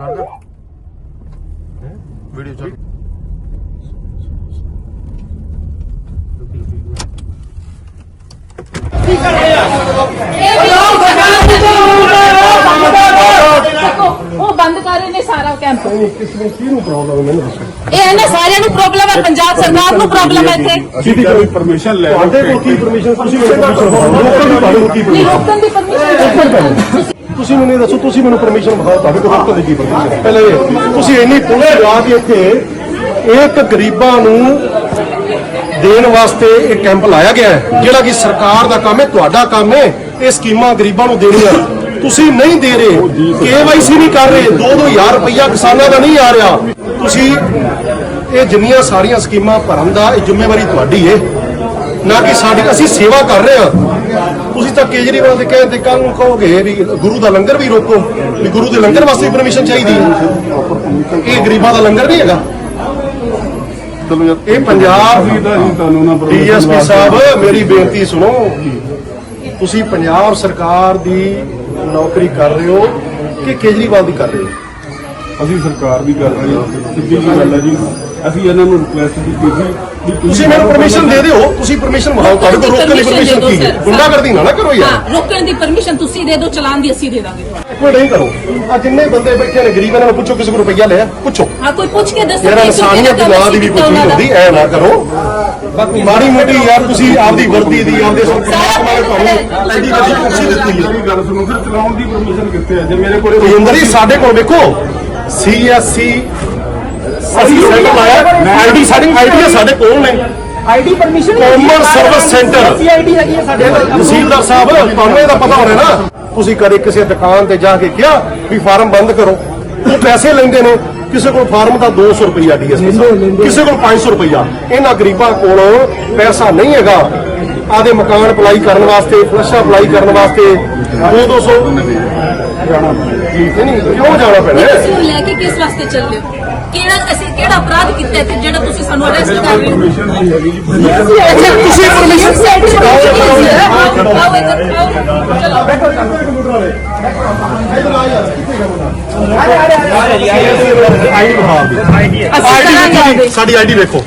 ਕਰਦਾ। ਵੀਡੀਓ ਚੱਲ। ਉਹ ਬੰਦ ਕਰ ਰਹੇ ਨੇ ਸਾਰਾ ਕੈਂਪ। ਕਿਸ ਨੂੰ ਕਿਹਨੂੰ ਪ੍ਰੋਬਲਮ ਹੈ ਮੈਨੂੰ ਦੱਸੋ। ਇਹ ਹੈ ਨਾ ਸਾਰਿਆਂ ਨੂੰ ਪ੍ਰੋਬਲਮ ਹੈ ਪੰਜਾਬ ਸਰਕਾਰ ਨੂੰ ਪ੍ਰੋਬਲਮ ਹੈ ਇੱਥੇ। ਅਸੀਂ ਦੀ ਕੋਈ ਪਰਮਿਸ਼ਨ ਲੈ ਤੁਹਾਡੇ ਕੋਲ ਕੀ ਪਰਮਿਸ਼ਨ ਤੁਸੀਂ ਮੈਨੂੰ ਪਰਮਿਸ਼ਨ ਕੀ ਨਹੀਂ ਰੋਕਣ ਦੀ ਪਰਮਿਸ਼ਨ ਤੁਸੀਂ ਮੈਨੂੰ ਇਹ ਦੱਸੋ, ਤੁਸੀਂ ਮੈਨੂੰ ਪਰਮਿਸ਼ਨ ਦਿਖਾਓ ਤੁਹਾਡੇ ਕੋਲ ਰੋਕਣ ਦੀ ਕੀ ਪਰਮਿਸ਼ਨ ਪਹਿਲੇ ਤੁਸੀਂ ਇੰਨੀ ਪੁਲਿਸ ਲਾ ਕੇ ਇੱਥੇ ਇੱਕ ਗਰੀਬਾਂ ਨੂੰ ਦੇਣ ਵਾਸਤੇ ਇਹ ਕੈਂਪ ਲਾਇਆ ਗਿਆ ਹੈ, ਜਿਹੜਾ ਕਿ ਸਰਕਾਰ ਦਾ ਕੰਮ ਹੈ, ਤੁਹਾਡਾ ਕੰਮ ਹੈ, ਇਹ ਸਕੀਮਾਂ ਗਰੀਬਾਂ ਨੂੰ ਦੇਣੀਆਂ। ਤੁਸੀਂ ਨਹੀਂ ਦੇ ਰਹੇ ਕੇਵਾਈਸੀ ਨਹੀਂ ਕਰ ਰਹੇ 2-2000 ਰੁਪਈਆ ਕਿਸਾਨਾਂ ਦਾ ਨਹੀਂ ਆ ਰਿਹਾ। ਤੁਸੀਂ ਇਹ ਜਿੰਨੀਆਂ ਸਾਰੀਆਂ ਸਕੀਮਾਂ ਭਰਨ ਦਾ ਇਹ ਜ਼ਿੰਮੇਵਾਰੀ ਤੁਹਾਡੀ ਹੈ। ਨਾ ਕਿ ਸਾਡੀ, ਅਸੀਂ ਸੇਵਾ ਕਰ ਰਹੇ ਹਾਂ। ਤੁਸੀਂ ਤਾਂ ਕੇਜਰੀਵਾਲ ਦੇ ਕਹਿੰਦੇ ਕੱਲ ਨੂੰ ਕਹੋਗੇ ਵੀ ਗੁਰੂ ਦਾ ਲੰਗਰ ਵੀ ਰੋਕੋ ਵੀ ਗੁਰੂ ਦੇ ਲੰਗਰ ਵਾਸਤੇ ਪਰਮਿਸ਼ਨ ਚਾਹੀਦੀ ਹੈ। ਇਹ ਗਰੀਬਾਂ ਦਾ ਲੰਗਰ ਨਹੀਂ ਹੈਗਾ। ਇਹ ਪੰਜਾਬ ਡੀਐਸਪੀ ਸਾਹਿਬ ਮੇਰੀ ਬੇਨਤੀ ਸੁਣੋ। ਤੁਸੀਂ ਪੰਜਾਬ ਸਰਕਾਰ ਦੀ ਨੌਕਰੀ ਕਰ ਰਹੇ ਹੋ ਕਿ ਕੇਜਰੀਵਾਲ ਦੀ ਕਰ ਰਹੇ ਹੋ? ਅਸੀਂ ਸਰਕਾਰ ਵੀ ਕਰ ਰਹੇ ਹਾਂ। ਸਿੱਧੀ ਜੀ ਗੱਲ ਹੈ ਜੀ। ਅਸੀਂ ਇਹਨਾਂ ਨੂੰ ਰਿਕੁਐਸਟ ਕੀਤੀ ਸੀ ਤੁਸੀਂ ਮੈਨੂੰ ਪਰਮਿਸ਼ਨ ਦੇ ਦਿਓ ਤੁਸੀਂ ਪਰਮਿਸ਼ਨ ਵਿਖਾਓ ਤੁਹਾਡੇ ਕੋਲ ਰੋਕਣ ਦੀ ਪਰਮਿਸ਼ਨ ਕੀ ਹੈ? ਗੁੰਡਾਗਰਦੀ ਨਾ ਨਾ ਕਰੋ ਯਾਰ। ਹਾਂ ਰੋਕਣ ਦੀ ਪਰਮਿਸ਼ਨ ਤੁਸੀਂ ਦੇ ਦਿਓ ਚਲਾਨ ਦੀ ਅਸੀਂ ਦੇ ਦਾਂਗੇ। ਇੱਕ ਮਿੰਟ ਨਹੀਂ ਕਰੋ। ਆ ਜਿੰਨੇ ਬੰਦੇ ਬੈਠੇ ਨੇ ਗਰੀਬ ਨੂੰ ਪੁੱਛੋ ਕਿਸੇ ਕੋਲ ਰੁਪਈਆ ਲਿਆ? ਪੁੱਛੋ। ਹਾਂ ਕੋਈ ਪੁੱਛ ਕੇ ਦੱਸੋ ਯਾਰ ਇਨਸਾਨੀਅਤ ਦੀ ਦੀ ਵੀ ਕੋਈ ਚੀਜ਼ ਹੁੰਦੀ ਐ ਨਾ ਕਰੋ। ਬਾਕੀ ਮਾੜੀ ਮੋਟੀ ਯਾਰ ਤੁਸੀਂ ਆਪਦੀ ਵਰਦੀ ਦੀ ਆਪਦੇ ਸਰਕਾਰ ਵਾਲੇ ਤੁਹਾਨੂੰ ਐਡੀ ਵੱਡੀ ਕੁਰਸੀ ਦਿੱਤੀ ਹੈ। ਗੱਲ ਸੁਣੋ ਫਿਰ ਚਲਾਉਣ ਦੀ ਪਰਮਿਸ਼ਨ ਕਿੱਥੇ ਹੈ? ਜੇ ਮੇਰੇ ਕੋਲ ਰਜਿੰਦਰ ਜੀ ਸਾਡੇ ਕੋਲ ਵੇਖੋ ਸੀਐਸਸੀ ਅਸੀਂ ਸੈਂਟਰ ਲਾਇਆ ਆਈਡੀ ਸਾਡੇ ਆਈਡੀ ਸਾਡੇ ਕੋਲ ਨੇ। ID permission common service centre ID ਹੈਗੀ ਹੈ ਸਾਡੇ ਕੋਲ। ਤਹਿਸੀਲਦਾਰ ਸਾਹਿਬ ਤੁਹਾਨੂੰ ਇਹਦਾ ਪਤਾ ਹੋਣਾ ਨਾ। ਤੁਸੀਂ ਕਦੇ ਕਿਸੇ ਦੁਕਾਨ ਤੇ ਜਾ ਕੇ ਕਿਹਾ ਵੀ ਫਾਰਮ ਬੰਦ ਕਰੋ? ਉਹ ਪੈਸੇ ਲੈਂਦੇ ਨੇ। ਕਿਸੇ ਕੋਲ ਫਾਰਮ ਦਾ 200 ਰੁਪਈਆ ਡੀਐਸਪੀ ਕਿਸੇ ਕੋਲ 500 ਰੁਪਈਆ। ਇਹਨਾਂ ਗਰੀਬਾਂ ਕੋਲ ਪੈਸਾ ਨਹੀਂ ਹੈਗਾ। ਆਦੇ ਮਕਾਨ ਅਪਲਾਈ ਕਰਨ ਵਾਸਤੇ ਫਲਸ਼ਾ ਅਪਲਾਈ ਕਰਨ ਵਾਸਤੇ। 2 200 ਜਾਣਾ ਨਹੀਂ? ਕਿਉਂ ਜਾਣਾ ਪੈਣਾ ਹੈ? ਤੁਸੀਂ ਨੂੰ ਲੈ ਕੇ ਕਿਸ ਵਾਸਤੇ ਚੱਲੇ ਹੋ? ਕਿਹੜਾ ਅਸੀਂ ਕਿਹੜਾ ਅਪਰਾਧ ਕੀਤਾ ਹੈ ਕਿ ਜਿਹੜਾ ਤੁਸੀਂ ਸਾਨੂੰ ਅਰੈਸਟ ਕਰ ਰਹੇ ਹੋ? ਪਰਮਿਸ਼ਨ ਨਹੀਂ ਹੈਗੀ ਜੀ permission ਅੱਛਾ, ਤੁਸੀਂ ਪਰਮਿਸ਼ਨ ਆਓ ਇੱਧਰ ਆਓ ਚਲੋ। ਆਈਡੀ ਵਿਖਾ ਦਿਓ ਅਸੀਂ ਕਰਾਂਗੇ ਸਾਡੀ ਆਈਡੀ ਵੇਖੋ।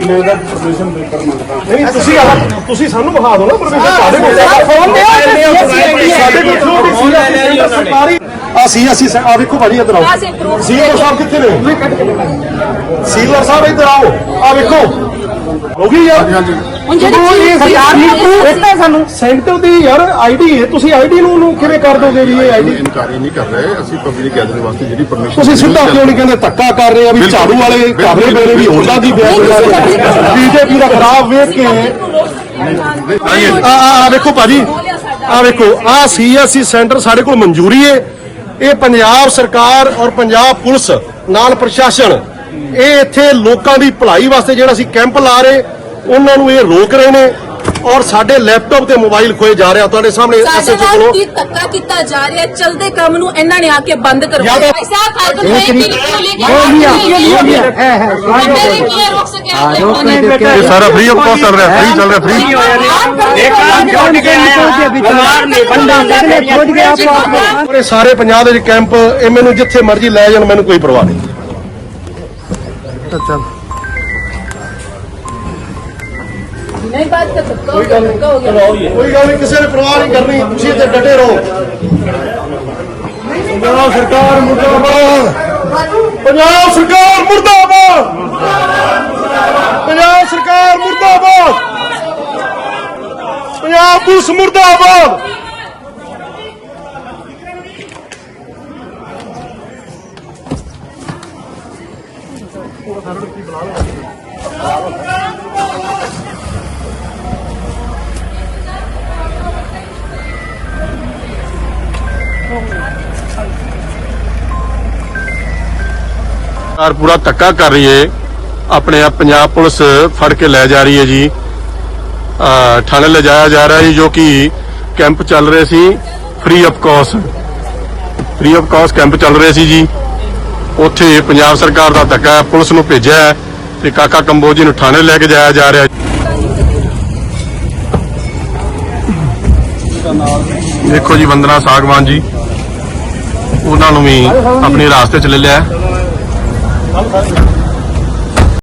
ਮੇਰਾ ਪਰਮਿਸ਼ਨ ਪੇਪਰ ਮੰਗਦਾ। ਨਹੀਂ ਤੁਸੀਂ ਤੁਸੀਂ ਸਾਨੂੰ ਵਿਖਾ ਦਿਓ ਨਾ ਪਰਮਿਸ਼ਨ ਤੁਹਾਡੇ ਕੋਲ ਫੋਨ ਦੇ ਸਾਡੇ ਕੋਲ ਜੋ ਵੀ ਆ ਸੀ ਅਸੀਂ ਆ ਵੇਖੋ ਭਾਜੀ ਇੱਧਰ ਆਓ। ਸੀਲਰ ਸਾਹਿਬ ਕਿੱਥੇ ਨੇ? ਸੀਲਰ ਸਾਹਿਬ ਇੱਧਰ ਆਓ। ਆ ਵੇਖੋ। ਹੋ ਗਈ ਯਾਰ। ਹੁਣ ਜਿਹੜੀ ਜਦੋਂ ਇਹ ਸਰਕਾਰ ਨੂੰ ਉਹ ਦਿੱਤਾ ਸਾਨੂੰ। ਸੈਂਟਰ ਦੀ ਯਾਰ ਆਈਡੀ ਹੈ ਤੁਸੀਂ ਆਈਡੀ ਨੂੰ ਉਹਨੂੰ ਕਿਵੇਂ ਕਰ ਦੋਗੇ ਜੀ ਇਹ ਆਈਡੀ? ਇਨਕਾਰੀ ਨਹੀਂ ਕਰ ਰਹੇ। ਅਸੀਂ ਪਬਲਿਕ ਗੈਦਰਿੰਗ ਵਾਸਤੇ ਜਿਹੜੀ ਪਰਮਿਸ਼ਨ ਤੁਸੀਂ ਸਿੱਧਾ ਕਿਉਂ ਨਹੀਂ ਕਹਿੰਦੇ? ਧੱਕਾ ਕਰ ਰਹੇ ਆ ਵੀ। ਝਾੜੂ ਵਾਲੇ ਘਾਬਰੇ ਵੇਲੇ ਵੀ ਹੋਲਾ ਦੀ ਬੀਜੇਪੀ ਦਾ ਖਰਾਬ ਵੇਖ ਕੇ ਆ ਆ ਵੇਖੋ ਭਾਜੀ। ਆ ਵੇਖੋ ਆ ਸੀਐਸਸੀ ਸੈਂਟਰ ਸਾਡੇ ਕੋਲ ਮਨਜ਼ੂਰੀ ਹੈ ਇਹ ਪੰਜਾਬ ਸਰਕਾਰ ਔਰ ਪੰਜਾਬ ਪੁਲਿਸ ਨਾਲ ਪ੍ਰਸ਼ਾਸਨ ਇਹ ਇੱਥੇ ਲੋਕਾਂ ਦੀ ਭਲਾਈ ਵਾਸਤੇ ਜਿਹੜਾ ਅਸੀਂ ਕੈਂਪ ਲਾ ਰਹੇ ਉਹਨਾਂ ਨੂੰ ਇਹ ਰੋਕ ਰਹੇ ਨੇ ਔਰ ਸਾਡੇ ਲੈਪਟਾਪ ਤੇ ਮੋਬਾਈਲ ਖੋਏ ਜਾ ਰਿਹਾ ਤੁਹਾਡੇ ਸਾਹਮਣੇ ਐਸਐਚਓ ਕੋਲੋਂ ਕੀ ਤੱਕਾ ਕੀਤਾ ਜਾ ਰਿਹਾ ਚਲਦੇ ਕੰਮ ਨੂੰ ਇਹਨਾਂ ਨੇ ਆ ਕੇ ਬੰਦ ਕਰਵਾਇਆ ਭਾਈ ਸਾਹਿਬ ਫ਼ਰਕ ਪੈ ਗਿਆ ਇਹ ਸਾਰਾ ਫ੍ਰੀ ਆਫ ਕਾਸਟ ਚੱਲ ਰਿਹਾ ਫ੍ਰੀ ਚੱਲ ਰਿਹਾ ਫ੍ਰੀ ਸਾਰੇ ਪੰਜਾਬ ਦੇ ਕੈਂਪ ਇਹ ਮੈਨੂੰ ਜਿੱਥੇ ਮਰਜ਼ੀ ਲੈ ਜਾਣ ਮੈਨੂੰ ਕੋਈ ਪਰਵਾਹ ਨਹੀਂ। ਕੋਈ ਗੱਲ ਨਹੀਂ ਕਿਸੇ ਨੇ ਪਰਵਾਹ ਨਹੀਂ ਕਰਨੀ ਤੁਸੀਂ ਇੱਥੇ ਡਟੇ ਰਹੋ। ਪੰਜਾਬ ਸਰਕਾਰ ਮੁਰਦਾਬਾਦ। ਪੰਜਾਬ ਸਰਕਾਰ ਮੁਰਦਾਬਾਦ। ਪੰਜਾਬ ਸਰਕਾਰ ਮੁਰਦਾਬਾਦ। ਪੁਲਿਸ ਮੁਰਦਾਬਾਦ। ਸਰਕਾਰ ਪੂਰਾ ਧੱਕਾ ਕਰ ਰਹੀ ਹੈ। ਆਪਣੇ ਆਪ ਪੰਜਾਬ ਪੁਲਿਸ ਫੜ ਕੇ ਲੈ ਜਾ ਰਹੀ ਹੈ ਜੀ। ਥਾਣੇ ਲਿਜਾਇਆ ਜਾ ਰਿਹਾ ਹੈ ਜੀ, ਜੋ ਕਿ ਕੈਂਪ ਚੱਲ ਰਹੇ ਸੀ। Free of cost free of cost camp ਚੱਲ ਰਹੇ ਸੀ ਜੀ। ਉੱਥੇ ਪੰਜਾਬ ਸਰਕਾਰ ਦਾ ਧੱਕਾ ਹੈ, ਪੁਲਿਸ ਨੂੰ ਭੇਜਿਆ ਹੈ ਤੇ ਕਾਕਾ ਕੰਬੋਜੀ ਨੂੰ ਥਾਣੇ ਲੈ ਕੇ ਜਾਇਆ ਜਾ ਰਿਹਾ ਹੈ। ਦੇਖੋ ਜੀ ਵੰਦਨਾ ਸਾਗਵਾਨ ਜੀ ਉਹਨਾਂ ਨੂੰ ਵੀ ਆਪਣੇ ਰਾਸਤੇ ਚ ਲੈ ਲਿਆ